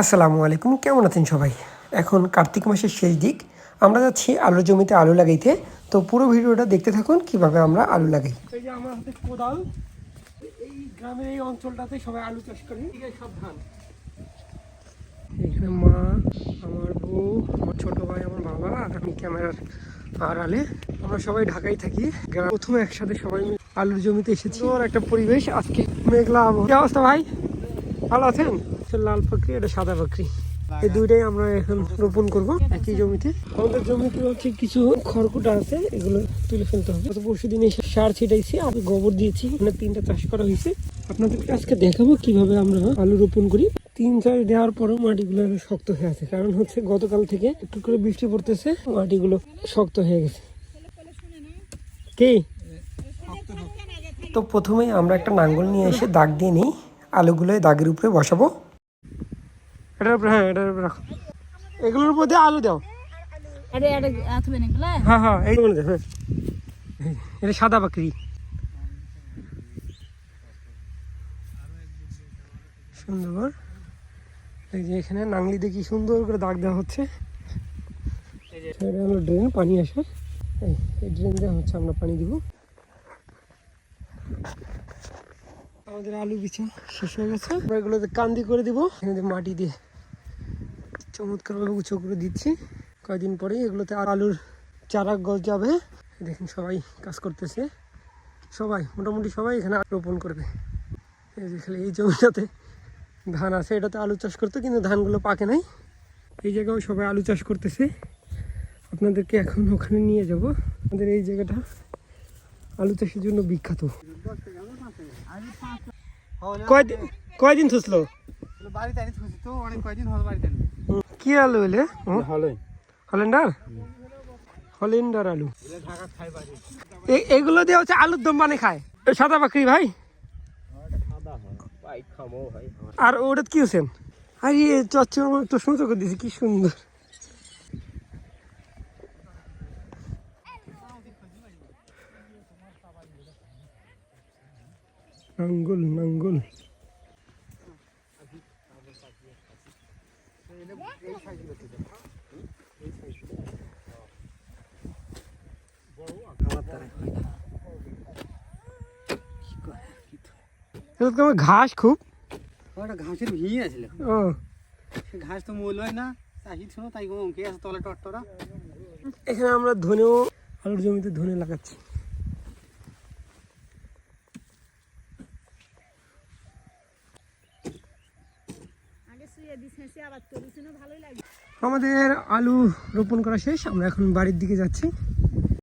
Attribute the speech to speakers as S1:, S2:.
S1: আসসালামু আলাইকুম, কেমন আছেন সবাই? এখন কার্তিক মাসের শেষ দিক। আমরা যাচ্ছি আলুর জমিতে আলু লাগাইতে। তো পুরো ভিডিওটা দেখতে থাকুন, কীভাবে আমরা আলু লাগাই। এই যে আমার হাতে কোদাল, এই গ্রামের এই অঞ্চলটাতে সবাই আলু চাষ করে। সব ধান। এখানে মা, আমার বউ, আমার ছোট ভাই, আমার বাবা, আর আমি ক্যামেরার আড়ালে। আমরা সবাই ঢাকায় থাকি। প্রথমে একসাথে সবাই আলুর জমিতে এসেছি। একটা পরিবেশ, আজকে মেঘলা আবহাওয়া। অবস্থা ভাই? ভালো আছেন? এটা লাল পাখরি এটা সাদা পাখরি এই দুইটাই আমরা এখন রোপণ করব একই জমিতে। আমাদের জমিতে হচ্ছে কিছু খড়কুটা আছে, এগুলো তুলে ফেলতে হবে। পরশু দিনে সার ছিটাইছি আর গোবর দিয়েছি মানে তিনটা চাষ করা হয়েছে। আপনাদেরকে আজকে দেখাবো কীভাবে আমরা আলু রোপণ করি। তিন চার দেওয়ার পরেও মাটিগুলো শক্ত হয়ে আছে। কারণ হচ্ছে গতকাল থেকে একটু করে বৃষ্টি পড়তেছে, মাটিগুলো শক্ত হয়ে গেছে। কি? তো প্রথমেই আমরা একটা নাঙ্গল নিয়ে এসে দাগ দিয়ে নিই। আলুগুলো দাগের উপরে বসাবো। এটার উপরে হ্যাঁ এটার উপরে রাখো। এগুলোর মধ্যে আলু দাও।
S2: আথবে
S1: হ্যাঁ? হ্যাঁ এই হ্যাঁ। এটা সাদা বাকরি। সুন্দর। এই যে এখানে নাংলি কি সুন্দর করে দাগ দেওয়া হচ্ছে। এটা হলো ড্রেন পানি আসে। এই ড্রেন দেওয়া হচ্ছে আমরা পানি দিব। আমাদের আলু বিছা শেষ হয়ে গেছে। আমরা এগুলোতে কান্দি করে দিব। এখানে মাটি দিয়ে। চমৎকারভাবে উঁচু করে দিচ্ছি। কয়েকদিন পরেই এগুলোতে আর আলুর চারা গজ যাবে। দেখুন সবাই কাজ করতেছে। সবাই মোটামুটি সবাই এখানে রোপণ করবে। এই যে খালি এই জমিটাতে ধান আছে এটাতে আলু চাষ করতে কিন্তু ধানগুলো পাকে নাই। এই জায়গাও সবাই আলু চাষ করতেছে। আপনাদেরকে এখন ওখানে নিয়ে যাব। আমাদের এই জায়গাটা আলু চাষের জন্য বিখ্যাত। কয়দিন কয়দিন থুসলো?
S3: বাড়িতে তো অনেক কয়দিন হলো বাড়িতে
S1: কি আলু এলে? হলেন্ডার? হলেন্ডার আলু। এগুলো দিয়ে হচ্ছে আলুর দম বানিয়ে খায়। এ সাদা
S3: খামো ভাই।
S1: আর ওটা কি হচ্ছেন? আরে চচ্চ আমার তো সুন্দর করে দিয়েছি কি সুন্দর। নাঙ্গল নাঙ্গল এটা তো আমার ঘাস খুব?
S3: ওটা ঘাসের ভিড় আছিল
S1: ও।
S3: ঘাস তো মূল হয় না চাষি শোনো তাই অঙ্কে আছে তলে টট্টরা
S1: এখানে আমরা ধনেও আলুর জমিতে ধনে লাগাচ্ছি। আমাদের আলু রোপণ করা শেষ আমরা এখন বাড়ির দিকে যাচ্ছি।